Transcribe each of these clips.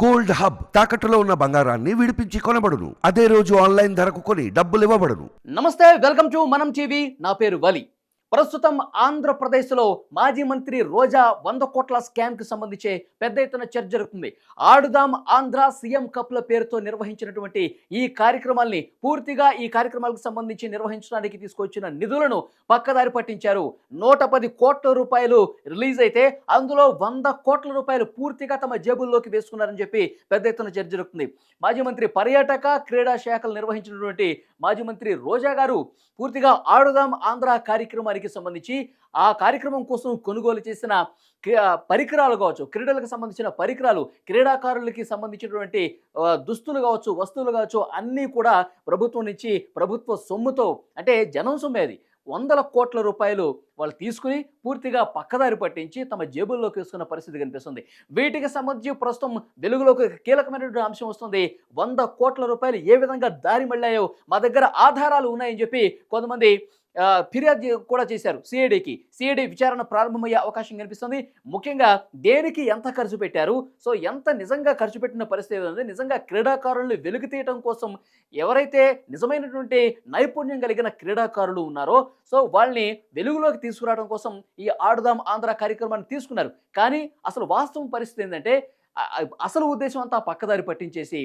Gold hub తాకట్టులో ఉన్న బంగారాన్ని విడిపించి కొనబడును. అదే రోజు ఆన్లైన్ ధరకు కొని డబ్బులు ఇవ్వబడును నమస్తే వెల్కమ్ టు మనం టీవీ. నా పేరు వలి. ప్రస్తుతం ఆంధ్రప్రదేశ్లో మాజీ మంత్రి రోజా వంద కోట్ల స్కామ్కి సంబంధించి పెద్ద ఎత్తున చర్చ జరుగుతుంది. ఆడుదాం ఆంధ్ర సీఎం కప్ల పేరుతో నిర్వహించినటువంటి ఈ కార్యక్రమాల్ని పూర్తిగా ఈ కార్యక్రమాలకు సంబంధించి నిర్వహించడానికి తీసుకొచ్చిన నిధులను పక్కదారి పట్టించారు. నూట పది కోట్ల రూపాయలు రిలీజ్ అయితే అందులో వంద కోట్ల రూపాయలు పూర్తిగా తమ జేబుల్లోకి వేసుకున్నారని చెప్పి పెద్ద ఎత్తున చర్చ జరుగుతుంది. మాజీ మంత్రి పర్యాటక క్రీడా శాఖలు నిర్వహించినటువంటి మాజీ మంత్రి రోజా గారు పూర్తిగా ఆడుదాం ఆంధ్ర కార్యక్రమానికి సంబంధించి ఆ కార్యక్రమం కోసం కొనుగోలు చేసిన పరికరాలు కావచ్చు క్రీడలకు సంబంధించిన పరికరాలు క్రీడాకారులకి సంబంధించినటువంటి దుస్తులు కావచ్చు వస్తువులు కావచ్చు అన్నీ కూడా ప్రభుత్వం నుంచి ప్రభుత్వ సొమ్ముతో అంటే జనం సొమ్మే అది. వందల కోట్ల రూపాయలు వాళ్ళు తీసుకుని పూర్తిగా పక్కదారి పట్టించి తమ జేబుల్లోకి వేసుకున్న పరిస్థితి కనిపిస్తుంది. వీటికి సంబంధించి ప్రస్తుతం వెలుగులోకి కీలకమైనటువంటి అంశం వస్తుంది. వంద కోట్ల రూపాయలు ఏ విధంగా దారి మళ్ళాయో మా దగ్గర ఆధారాలు ఉన్నాయని చెప్పి కొంతమంది ఫిర్యాదు కూడా చేశారు సిఐడికి. సిఐడి విచారణ ప్రారంభమయ్యే అవకాశం కనిపిస్తుంది. ముఖ్యంగా దేనికి ఎంత ఖర్చు పెట్టారు? సో ఎంత నిజంగా ఖర్చు పెట్టిన పరిస్థితి ఉంది. నిజంగా క్రీడాకారులను వెలుగు తీయటం కోసం ఎవరైతే నిజమైనటువంటి నైపుణ్యం కలిగిన క్రీడాకారులు ఉన్నారో సో వాళ్ళని వెలుగులోకి తీసుకురావడం కోసం ఈ ఆడుదాం ఆంధ్ర కార్యక్రమాన్ని తీసుకున్నారు. కానీ అసలు వాస్తవం పరిస్థితి ఏంటంటే అసలు ఉద్దేశం అంతా పక్కదారి పట్టించేసి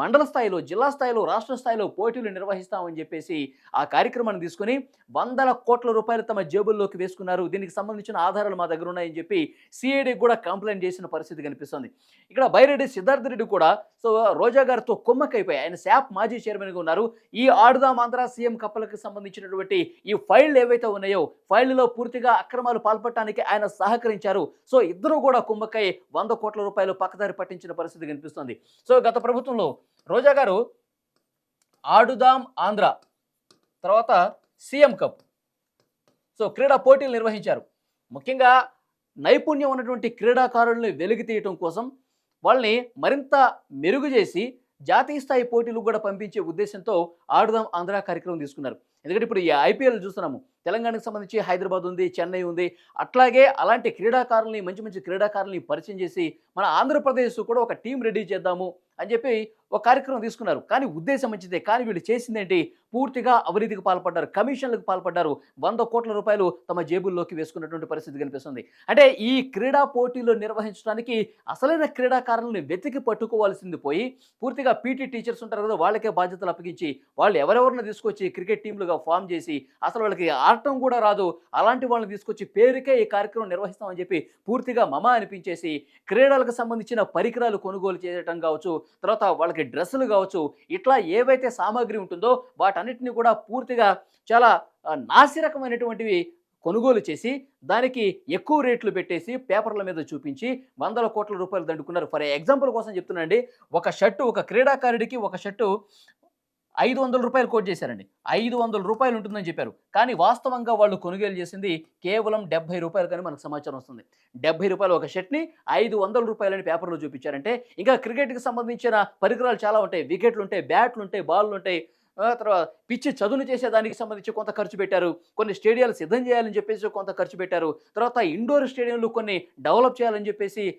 మండల స్థాయిలో జిల్లా స్థాయిలో రాష్ట్ర స్థాయిలో పోటీలు నిర్వహిస్తామని చెప్పేసి ఆ కార్యక్రమాన్ని తీసుకుని వందల కోట్ల రూపాయలు తమ జేబుల్లోకి వేసుకున్నారు. దీనికి సంబంధించిన ఆధారాలు మా దగ్గర ఉన్నాయని చెప్పి సిఐడికి కూడా కంప్లైంట్ చేసిన పరిస్థితి కనిపిస్తుంది. ఇక్కడ బైరెడ్డి సిద్ధార్థ రెడ్డి కూడా సో రోజా గారితో కుమ్మకైపోయి ఆయన శాప్ మాజీ చైర్మన్గా ఉన్నారు. ఈ ఆడుదాం ఆంధ్ర సీఎం కప్పలకు సంబంధించినటువంటి ఈ ఫైళ్ళు ఏవైతే ఉన్నాయో ఫైళ్ళలో పూర్తిగా అక్రమాలు పాల్పడటానికి ఆయన సహకరించారు. సో ఇద్దరు కూడా కుమ్మక్కై వంద కోట్ల రూపాయలు పక్కదారి పట్టించిన పరిస్థితి కనిపిస్తుంది. సో గత ప్రభుత్వంలో రోజా గారు ఆడుదాం ఆంధ్ర తర్వాత సీఎం కప్. సో క్రీడా పోటీలు నిర్వహించారు. ముఖ్యంగా నైపుణ్యం ఉన్నటువంటి క్రీడాకారుల్ని వెలుగు తీయటం కోసం వాళ్ళని మరింత మెరుగు చేసి జాతీయ స్థాయి పోటీలు కూడా పంపించే ఉద్దేశంతో ఆడుదాం ఆంధ్ర కార్యక్రమం తీసుకున్నారు. ఎందుకంటే ఇప్పుడు ఈ ఐపీఎల్ చూస్తున్నాము. తెలంగాణకు సంబంధించి హైదరాబాద్ ఉంది చెన్నై ఉంది. అట్లాగే అలాంటి క్రీడాకారుల్ని మంచి మంచి క్రీడాకారుల్ని పరిచయం చేసి మన ఆంధ్రప్రదేశ్ కూడా ఒక టీం రెడీ చేద్దాము అని చెప్పి ఒక కార్యక్రమం తీసుకున్నారు. కానీ ఉద్దేశం మంచిదే. కానీ వీళ్ళు చేసిందేంటి? పూర్తిగా అవినీతికి పాల్పడ్డారు. కమిషన్లకు పాల్పడ్డారు. వంద కోట్ల రూపాయలు తమ జేబుల్లోకి వేసుకున్నటువంటి పరిస్థితి కనిపిస్తుంది. అంటే ఈ క్రీడా పోటీలు నిర్వహించడానికి అసలైన క్రీడాకారులను వెతికి పట్టుకోవాల్సింది పోయి పూర్తిగా పీటీ టీచర్స్ ఉంటారు కదా వాళ్ళకే బాధ్యతలు అప్పగించి వాళ్ళు ఎవరెవరిని తీసుకొచ్చి క్రికెట్ టీంలుగా ఫామ్ చేసి అసలు వాళ్ళకి ఆడటం కూడా రాదు. అలాంటి వాళ్ళని తీసుకొచ్చి పేరుకే ఈ కార్యక్రమం నిర్వహిస్తామని చెప్పి పూర్తిగా మమ అనిపించేసి క్రీడలకు సంబంధించిన పరికరాలు కొనుగోలు చేయటం కావచ్చు తర్వాత వాళ్ళకి డ్రెస్సులు కావచ్చు ఇట్లా ఏవైతే సామాగ్రి ఉంటుందో వాటన్నిటిని కూడా పూర్తిగా చాలా నాసిరకమైనటువంటివి కొనుగోలు చేసి దానికి ఎక్కువ రేట్లు పెట్టేసి పేపర్ల మీద చూపించి వందల కోట్ల రూపాయలు దండుకున్నారు. ఫర్ ఎగ్జాంపుల్ కోసం చెప్తున్నాండి ఒక షర్టు ఒక క్రీడాకారుడికి ఒక షర్టు ఐదు వందల రూపాయలు కోట్ చేశారండి. ఐదు వందల రూపాయలు ఉంటుందని చెప్పారు. కానీ వాస్తవంగా వాళ్ళు కొనుగోలు చేసింది కేవలం డెబ్బై రూపాయలు కానీ మనకు సమాచారం వస్తుంది. డెబ్బై రూపాయలు ఒక షర్ట్ని ఐదు వందల రూపాయలని పేపర్లో చూపించారంటే ఇంకా క్రికెట్కి సంబంధించిన పరికరాలు చాలా ఉంటాయి. వికెట్లు ఉంటాయి బ్యాట్లు ఉంటాయి బాల్లు ఉంటాయి. తర్వాత పిచ్చి చదును చేసేదానికి సంబంధించి కొంత ఖర్చు పెట్టారు. కొన్ని స్టేడియాలు సిద్ధం చేయాలని చెప్పేసి కొంత ఖర్చు పెట్టారు. తర్వాత ఇండోర్ స్టేడియంలు కొన్ని డెవలప్ చేయాలని చెప్పేసి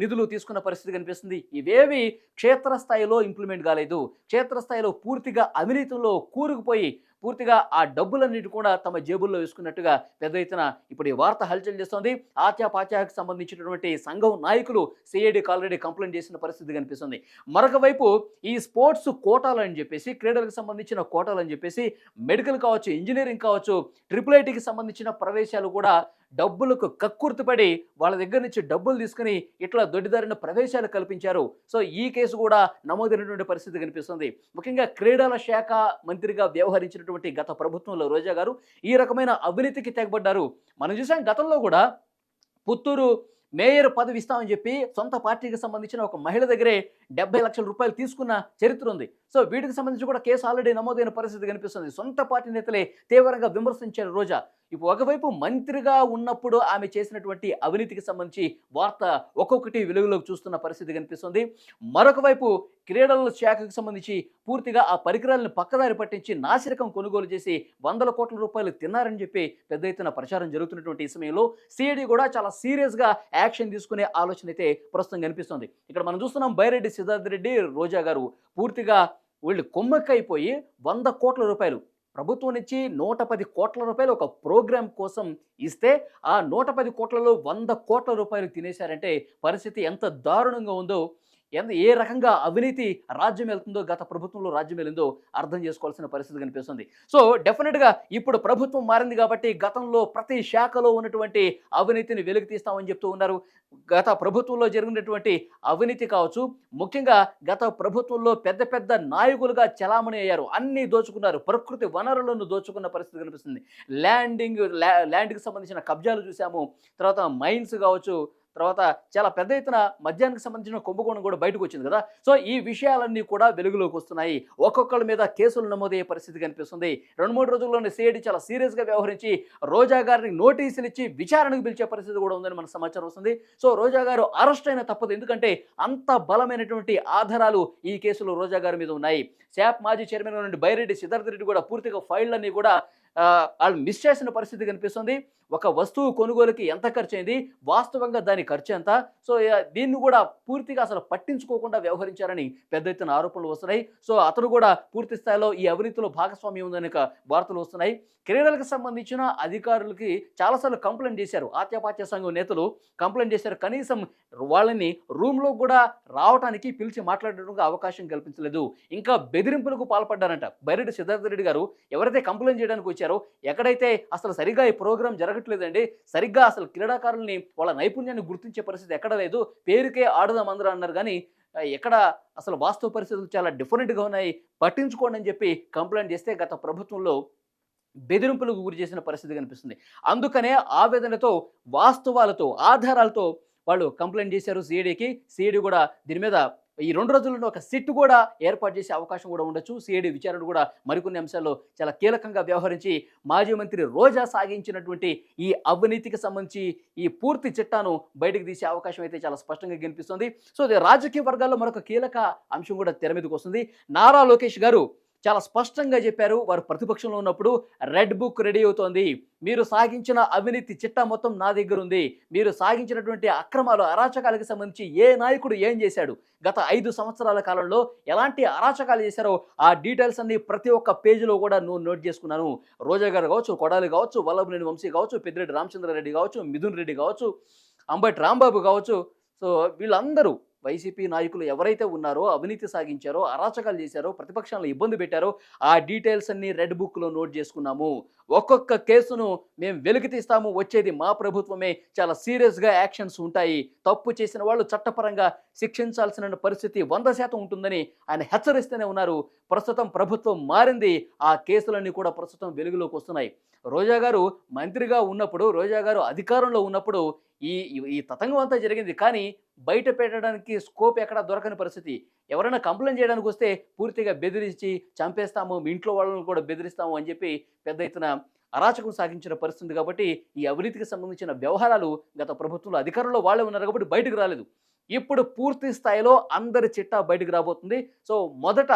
నిధులు తీసుకున్న పరిస్థితి కనిపిస్తుంది. ఇవేవి క్షేత్రస్థాయిలో ఇంప్లిమెంట్ కాలేదు. క్షేత్రస్థాయిలో పూర్తిగా అవినీతిలో కూరుకుపోయి పూర్తిగా ఆ డబ్బులన్నిటి కూడా తమ జేబుల్లో వేసుకున్నట్టుగా పెద్ద ఎత్తున ఇప్పుడు ఈ వార్త హల్చల్ చేస్తోంది. ఆత్యాపాత్యాకు సంబంధించినటువంటి సంఘం నాయకులు సిఐడికి ఆల్రెడీ కంప్లైంట్ చేసిన పరిస్థితి కనిపిస్తుంది. మరొక వైపు ఈ స్పోర్ట్స్ కోటాలని అని చెప్పేసి క్రీడలకు సంబంధించిన కోటాలని అని చెప్పేసి మెడికల్ కావచ్చు ఇంజనీరింగ్ కావచ్చు ట్రిపుల్ ఐటీకి సంబంధించిన ప్రవేశాలు కూడా డబ్బులకు కక్కుర్తిపడి వాళ్ళ దగ్గర నుంచి డబ్బులు తీసుకుని ఇట్లా దొడ్డిదారిన ప్రవేశాలు కల్పించారు. సో ఈ కేసు కూడా నమోదైనటువంటి పరిస్థితి కనిపిస్తుంది. ముఖ్యంగా క్రీడల శాఖ మంత్రిగా వ్యవహరించినటువంటి గత ప్రభుత్వంలో రోజా గారు ఈ రకమైన అవినీతికి తెగబడ్డారు. మనం చూసాం గతంలో కూడా పుత్తూరు మేయర్ పదవి ఇస్తామని చెప్పి సొంత పార్టీకి సంబంధించిన ఒక మహిళ దగ్గరే డెబ్బై లక్షల రూపాయలు తీసుకున్న చరిత్ర ఉంది. సో వీటికి సంబంధించి కూడా కేసు ఆల్రెడీ నమోదైన పరిస్థితి కనిపిస్తుంది. సొంత పార్టీ నేతలే తీవ్రంగా విమర్శించారు రోజా. ఇప్పుడు ఒకవైపు మంత్రిగా ఉన్నప్పుడు ఆమె చేసినటువంటి అవినీతికి సంబంధించి వార్త ఒక్కొక్కటి వెలుగులోకి చూస్తున్న పరిస్థితి కనిపిస్తుంది. మరొక వైపు క్రీడల శాఖకు సంబంధించి పూర్తిగా ఆ పరికరాలను పక్కదారి పట్టించి నాసిరకం కొనుగోలు చేసి వందల కోట్ల రూపాయలు తిన్నారని చెప్పి పెద్ద ఎత్తున ప్రచారం జరుగుతున్నటువంటి ఈ సమయంలో సిఐడి కూడా చాలా సీరియస్గా యాక్షన్ తీసుకునే ఆలోచన అయితే ప్రస్తుతం కనిపిస్తుంది. ఇక్కడ మనం చూస్తున్నాం బైరెడ్డి సిద్ధార్థ రెడ్డి రోజా గారు పూర్తిగా వీళ్ళు కొమ్మక్కైపోయి వంద కోట్ల రూపాయలు ప్రభుత్వం నుంచి నూట పది కోట్ల రూపాయలు ఒక ప్రోగ్రాం కోసం ఇస్తే ఆ నూట పది కోట్లలో వంద కోట్ల రూపాయలు తినేశారంటే పరిస్థితి ఎంత దారుణంగా ఉందో ఎంత ఏ రకంగా అవినీతి రాజ్యం వెళ్తుందో గత ప్రభుత్వంలో రాజ్యం వెళ్ళిందో అర్థం చేసుకోవాల్సిన పరిస్థితి కనిపిస్తుంది. సో డెఫినెట్గా ఇప్పుడు ప్రభుత్వం మారింది కాబట్టి గతంలో ప్రతి శాఖలో ఉన్నటువంటి అవినీతిని వెలుగు తీస్తామని చెప్తూ ఉన్నారు. గత ప్రభుత్వంలో జరిగినటువంటి అవినీతి కావచ్చు ముఖ్యంగా గత ప్రభుత్వంలో పెద్ద పెద్ద నాయకులుగా చలామణి అయ్యారు. అన్నీ దోచుకున్నారు. ప్రకృతి వనరులను దోచుకున్న పరిస్థితి కనిపిస్తుంది. ల్యాండింగ్ ల్యాండ్కి సంబంధించిన కబ్జాలు చూసాము. తర్వాత మైన్స్ కావచ్చు తర్వాత చాలా పెద్ద ఎత్తున మద్యానికి సంబంధించిన కుంభకోణం కూడా బయటకు వచ్చింది కదా. సో ఈ విషయాలన్నీ కూడా వెలుగులోకి వస్తున్నాయి. ఒక్కొక్కరి మీద కేసులు నమోదయ్యే పరిస్థితి కనిపిస్తుంది. రెండు మూడు రోజుల్లోనే సిఐడి చాలా సీరియస్గా వ్యవహరించి రోజా గారిని నోటీసులు ఇచ్చి విచారణకు పిలిచే పరిస్థితి కూడా ఉందని మనకు సమాచారం వస్తుంది. సో రోజా గారు అరెస్ట్ అయిన తప్పదు. ఎందుకంటే అంత బలమైనటువంటి ఆధారాలు ఈ కేసులో రోజా గారి మీద ఉన్నాయి. శాప్ మాజీ చైర్మన్ నుండి బైరెడ్డి సిద్ధార్థ రెడ్డి కూడా పూర్తిగా ఫైళ్ళన్నీ కూడా వాళ్ళు మిస్ చేసిన పరిస్థితి కనిపిస్తుంది. ఒక వస్తువు కొనుగోలుకి ఎంత ఖర్చు అయింది వాస్తవంగా దాని ఖర్చు ఎంత? సో దీన్ని కూడా పూర్తిగా అసలు పట్టించుకోకుండా వ్యవహరించారని పెద్ద ఎత్తున ఆరోపణలు వస్తున్నాయి. సో అతను కూడా పూర్తి స్థాయిలో ఈ అవినీతిలో భాగస్వామ్యం ఉందని వార్తలు వస్తున్నాయి. క్రీడలకు సంబంధించిన అధికారులకి చాలాసార్లు కంప్లైంట్ చేశారు. ఆత్యపాత్య సంఘం నేతలు కంప్లైంట్ చేశారు. కనీసం వాళ్ళని రూమ్లో కూడా రావడానికి పిలిచి మాట్లాడడానికి అవకాశం కల్పించలేదు. ఇంకా బెదిరింపులకు పాల్పడ్డారంట. బైరెడ్డి సిద్ధార్థ రెడ్డి గారు ఎవరైతే కంప్లైంట్ చేయడానికి వచ్చారో ఎక్కడైతే అసలు సరిగ్గా ఈ ప్రోగ్రామ్ జరగట్లేదండి. సరిగ్గా అసలు క్రీడాకారుల్ని వాళ్ళ నైపుణ్యాన్ని గుర్తించే పరిస్థితి ఎక్కడ లేదు. పేరుకే ఆడుదాం అందరూ అన్నారు కానీ ఎక్కడ అసలు వాస్తవ పరిస్థితులు చాలా డిఫరెంట్గా ఉన్నాయి. పట్టించుకోండి అని చెప్పి కంప్లైంట్ చేస్తే గత ప్రభుత్వంలో బెదిరింపులకు గురి చేసిన పరిస్థితి కనిపిస్తుంది. అందుకనే ఆవేదనతో వాస్తవాలతో ఆధారాలతో వాళ్ళు కంప్లైంట్ చేశారు సిఐడికి. సిఐడి కూడా దీని మీద ఈ రెండు రోజుల్లో ఒక సిట్ కూడా ఏర్పాటు చేసే అవకాశం కూడా ఉండొచ్చు. సిఐడి విచారణ కూడా మరికొన్ని అంశాల్లో చాలా కీలకంగా వ్యవహరించి మాజీ మంత్రి రోజా సాగించినటువంటి ఈ అవినీతికి సంబంధించి ఈ పూర్తి చిట్టాను బయటకు తీసే అవకాశం అయితే చాలా స్పష్టంగా కనిపిస్తుంది. సో ఇది రాజకీయ వర్గాల్లో మరొక కీలక అంశం కూడా తెర మీదకి వస్తుంది. నారా లోకేష్ గారు చాలా స్పష్టంగా చెప్పారు. వారు ప్రతిపక్షంలో ఉన్నప్పుడు రెడ్ బుక్ రెడీ అవుతోంది. మీరు సాగించిన అవినీతి చిట్టా మొత్తం నా దగ్గర ఉంది. మీరు సాగించినటువంటి అక్రమాలు అరాచకాలకు సంబంధించి ఏ నాయకుడు ఏం చేశాడు? గత ఐదు సంవత్సరాల కాలంలో ఎలాంటి అరాచకాలు చేశారో ఆ డీటెయిల్స్ అన్ని ప్రతి ఒక్క పేజీలో కూడా నువ్వు నోట్ చేసుకున్నాను. రోజా గారు కావచ్చు కొడాలి కావచ్చు వల్లభనేని వంశీ కావచ్చు పెద్దిరెడ్డి రామచంద్రారెడ్డి కావచ్చు మిథున్ రెడ్డి కావచ్చు అంబటి రాంబాబు కావచ్చు. సో వీళ్ళందరూ వైసీపీ నాయకులు ఎవరైతే ఉన్నారో అవినీతి సాగించారో అరాచకాలు చేశారో ప్రతిపక్షాలను ఇబ్బంది పెట్టారో ఆ డీటెయిల్స్ అన్ని రెడ్ బుక్లో నోట్ చేసుకున్నాము. ఒక్కొక్క కేసును మేము వెలికి తీస్తాము. వచ్చేది మా ప్రభుత్వమే. చాలా సీరియస్గా యాక్షన్స్ ఉంటాయి. తప్పు చేసిన వాళ్ళు చట్టపరంగా శిక్షించాల్సిన పరిస్థితి వంద శాతం ఉంటుందని ఆయన హెచ్చరిస్తూనే ఉన్నారు. ప్రస్తుతం ప్రభుత్వం మారింది. ఆ కేసులన్నీ కూడా ప్రస్తుతం వెలుగులోకి వస్తున్నాయి. రోజా గారు మంత్రిగా ఉన్నప్పుడు రోజా గారు అధికారంలో ఉన్నప్పుడు ఈ ఈ- ఈ తతంగం అంతా జరిగింది. కానీ బయట పెట్టడానికి స్కోప్ ఎక్కడ దొరకని పరిస్థితి. ఎవరైనా కంప్లైంట్ చేయడానికి వస్తే పూర్తిగా బెదిరించి చంపేస్తాము మీ ఇంట్లో వాళ్ళని కూడా బెదిరిస్తాము అని చెప్పి పెద్ద ఎత్తున అరాచకం సాగించిన పరిస్థితి కాబట్టి ఈ అవినీతికి సంబంధించిన వ్యవహారాలు గత ప్రభుత్వంలో అధికారంలో వాళ్ళే ఉన్నారు కాబట్టి బయటకు రాలేదు. ఇప్పుడు పూర్తి స్థాయిలో అందరి చిట్టా బయటకు రాబోతుంది. సో మొదట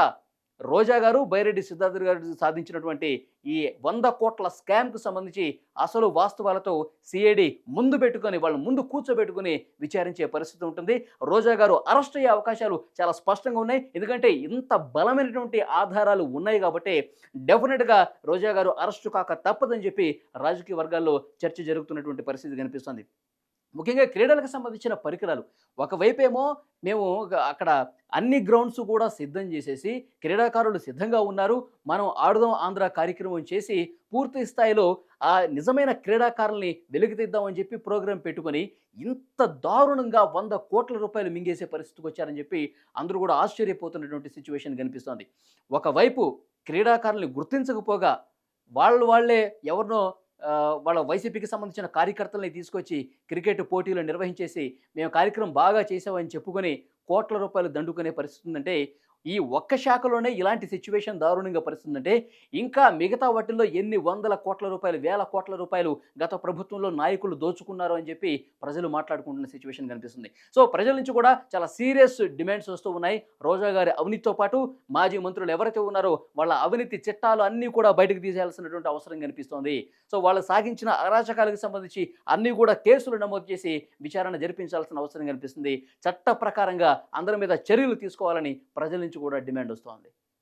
రోజా గారు బైరెడ్డి సిద్ధార్థ గారు సాధించినటువంటి ఈ వంద కోట్ల స్కామ్కు సంబంధించి అసలు వాస్తవాలతో సిఐడి ముందు పెట్టుకొని వాళ్ళు ముందు కూర్చోబెట్టుకుని విచారించే పరిస్థితి ఉంటుంది. రోజా గారు అరెస్ట్ అయ్యే అవకాశాలు చాలా స్పష్టంగా ఉన్నాయి. ఎందుకంటే ఇంత బలమైనటువంటి ఆధారాలు ఉన్నాయి కాబట్టి డెఫినెట్గా రోజా గారు అరెస్టు కాక తప్పదని చెప్పి రాజకీయ వర్గాల్లో చర్చ జరుగుతున్నటువంటి పరిస్థితి కనిపిస్తుంది. ముఖ్యంగా క్రీడలకు సంబంధించిన పరికరాలు. ఒకవైపేమో మేము అక్కడ అన్ని గ్రౌండ్స్ కూడా సిద్ధం చేసేసి క్రీడాకారులు సిద్ధంగా ఉన్నారు. మనం ఆడుదాం ఆంధ్ర కార్యక్రమం చేసి పూర్తి స్థాయిలో ఆ నిజమైన క్రీడాకారుల్ని వెలుగుతీద్దామని చెప్పి ప్రోగ్రాం పెట్టుకొని ఇంత దారుణంగా వంద కోట్ల రూపాయలు మింగేసే పరిస్థితికి వచ్చారని చెప్పి అందరూ కూడా ఆశ్చర్యపోతున్నటువంటి సిచ్యువేషన్ కనిపిస్తోంది. ఒకవైపు క్రీడాకారుల్ని గుర్తించకపోగా వాళ్ళు వాళ్ళే ఎవరినో వాళ్ళ వైసీపీకి సంబంధించిన కార్యకర్తల్ని తీసుకొచ్చి క్రికెట్ పోటీలు నిర్వహించేసి మేము కార్యక్రమం బాగా చేసామని చెప్పుకొని కోట్ల రూపాయలు దండుకునే పరిస్థితి ఉందంటే ఈ ఒక్క శాఖలోనే ఇలాంటి సిచ్యువేషన్ దారుణంగా పరుస్తుందంటే ఇంకా మిగతా వాటిల్లో ఎన్ని వందల కోట్ల రూపాయలు వేల కోట్ల రూపాయలు గత ప్రభుత్వంలో నాయకులు దోచుకున్నారు అని చెప్పి ప్రజలు మాట్లాడుకుంటున్న సిచ్యువేషన్ కనిపిస్తుంది. సో ప్రజల నుంచి కూడా చాలా సీరియస్ డిమాండ్స్ వస్తూ ఉన్నాయి. రోజా గారి అవినీతితో పాటు మాజీ మంత్రులు ఎవరైతే ఉన్నారో వాళ్ళ అవినీతి చట్టాలు అన్నీ కూడా బయటకు తీసేయాల్సినటువంటి అవసరం కనిపిస్తోంది. సో వాళ్ళు సాగించిన అరాచకాలకు సంబంధించి అన్నీ కూడా కేసులు నమోదు చేసి విచారణ జరిపించాల్సిన అవసరం కనిపిస్తుంది. చట్ట ప్రకారంగా అందరి మీద చర్యలు తీసుకోవాలని ప్రజల నుంచి కూడా డిమాండ్ వస్తోంది.